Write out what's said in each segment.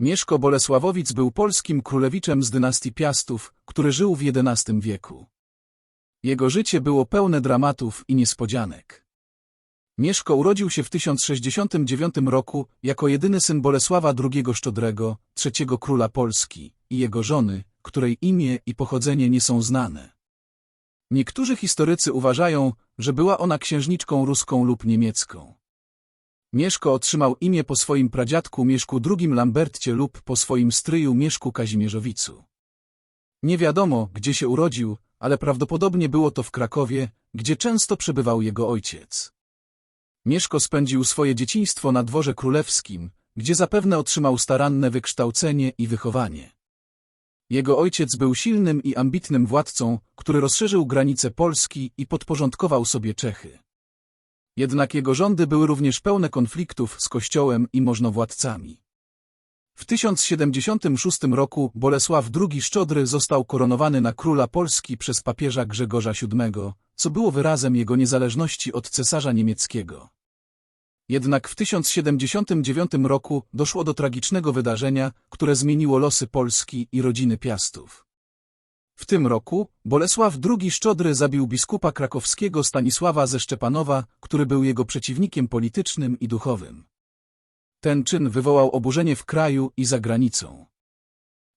Mieszko Bolesławowic był polskim królewiczem z dynastii Piastów, który żył w XI wieku. Jego życie było pełne dramatów i niespodzianek. Mieszko urodził się w 1069 roku jako jedyny syn Bolesława II Szczodrego, trzeciego króla Polski, i jego żony, której imię i pochodzenie nie są znane. Niektórzy historycy uważają, że była ona księżniczką ruską lub niemiecką. Mieszko otrzymał imię po swoim pradziadku Mieszku II Lambercie lub po swoim stryju Mieszku Kazimierzowicu. Nie wiadomo, gdzie się urodził, ale prawdopodobnie było to w Krakowie, gdzie często przebywał jego ojciec. Mieszko spędził swoje dzieciństwo na dworze królewskim, gdzie zapewne otrzymał staranne wykształcenie i wychowanie. Jego ojciec był silnym i ambitnym władcą, który rozszerzył granice Polski i podporządkował sobie Czechy. Jednak jego rządy były również pełne konfliktów z kościołem i możnowładcami. W 1076 roku Bolesław II Szczodry został koronowany na króla Polski przez papieża Grzegorza VII, co było wyrazem jego niezależności od cesarza niemieckiego. Jednak w 1079 roku doszło do tragicznego wydarzenia, które zmieniło losy Polski i rodziny Piastów. W tym roku Bolesław II Szczodry zabił biskupa krakowskiego Stanisława ze Szczepanowa, który był jego przeciwnikiem politycznym i duchowym. Ten czyn wywołał oburzenie w kraju i za granicą.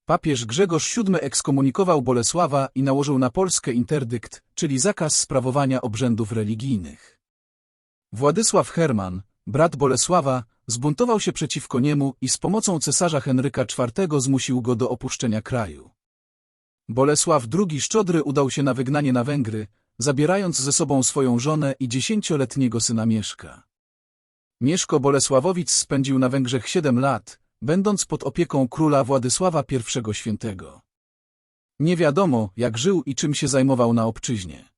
Papież Grzegorz VII ekskomunikował Bolesława i nałożył na Polskę interdykt, czyli zakaz sprawowania obrzędów religijnych. Władysław Herman, brat Bolesława, zbuntował się przeciwko niemu i z pomocą cesarza Henryka IV zmusił go do opuszczenia kraju. Bolesław II Szczodry udał się na wygnanie na Węgry, zabierając ze sobą swoją żonę i dziesięcioletniego syna Mieszka. Mieszko Bolesławowic spędził na Węgrzech siedem lat, będąc pod opieką króla Władysława I Świętego. Nie wiadomo, jak żył i czym się zajmował na obczyźnie.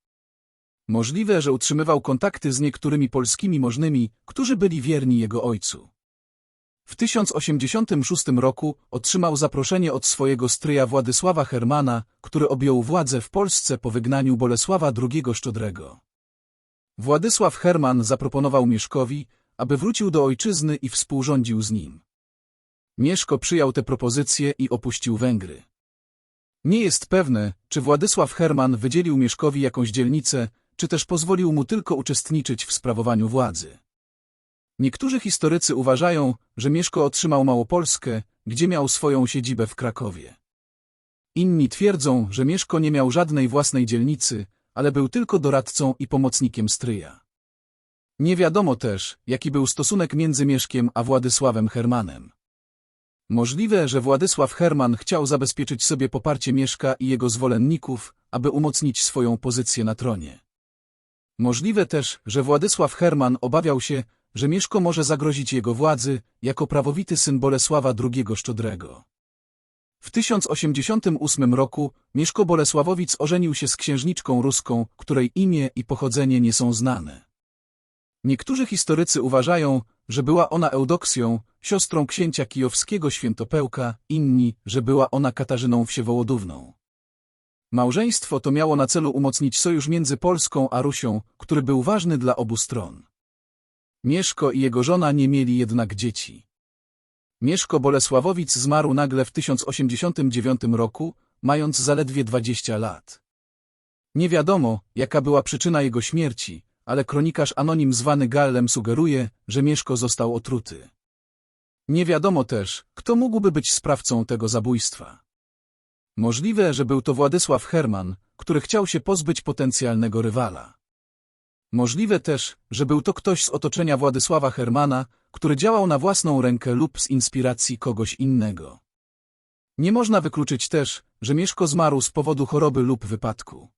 Możliwe, że utrzymywał kontakty z niektórymi polskimi możnymi, którzy byli wierni jego ojcu. W 1086 roku otrzymał zaproszenie od swojego stryja Władysława Hermana, który objął władzę w Polsce po wygnaniu Bolesława II Szczodrego. Władysław Herman zaproponował Mieszkowi, aby wrócił do ojczyzny i współrządził z nim. Mieszko przyjął tę propozycję i opuścił Węgry. Nie jest pewne, czy Władysław Herman wydzielił Mieszkowi jakąś dzielnicę, czy też pozwolił mu tylko uczestniczyć w sprawowaniu władzy. Niektórzy historycy uważają, że Mieszko otrzymał Małopolskę, gdzie miał swoją siedzibę w Krakowie. Inni twierdzą, że Mieszko nie miał żadnej własnej dzielnicy, ale był tylko doradcą i pomocnikiem stryja. Nie wiadomo też, jaki był stosunek między Mieszkiem a Władysławem Hermanem. Możliwe, że Władysław Herman chciał zabezpieczyć sobie poparcie Mieszka i jego zwolenników, aby umocnić swoją pozycję na tronie. Możliwe też, że Władysław Herman obawiał się, że Mieszko może zagrozić jego władzy jako prawowity syn Bolesława II Szczodrego. W 1088 roku Mieszko Bolesławowic ożenił się z księżniczką ruską, której imię i pochodzenie nie są znane. Niektórzy historycy uważają, że była ona Eudoksją, siostrą księcia kijowskiego Świętopełka, inni, że była ona Katarzyną Wsiewołodówną. Małżeństwo to miało na celu umocnić sojusz między Polską a Rusią, który był ważny dla obu stron. Mieszko i jego żona nie mieli jednak dzieci. Mieszko Bolesławowic zmarł nagle w 1089 roku, mając zaledwie 20 lat. Nie wiadomo, jaka była przyczyna jego śmierci, ale kronikarz anonim zwany Gallem sugeruje, że Mieszko został otruty. Nie wiadomo też, kto mógłby być sprawcą tego zabójstwa. Możliwe, że był to Władysław Herman, który chciał się pozbyć potencjalnego rywala. Możliwe też, że był to ktoś z otoczenia Władysława Hermana, który działał na własną rękę lub z inspiracji kogoś innego. Nie można wykluczyć też, że Mieszko zmarł z powodu choroby lub wypadku.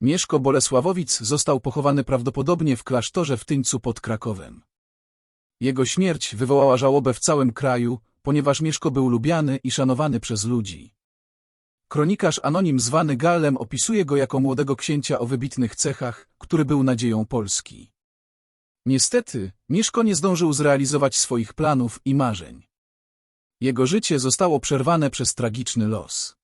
Mieszko Bolesławowic został pochowany prawdopodobnie w klasztorze w Tyńcu pod Krakowem. Jego śmierć wywołała żałobę w całym kraju, ponieważ Mieszko był lubiany i szanowany przez ludzi. Kronikarz anonim zwany Gallem opisuje go jako młodego księcia o wybitnych cechach, który był nadzieją Polski. Niestety, Mieszko nie zdążył zrealizować swoich planów i marzeń. Jego życie zostało przerwane przez tragiczny los.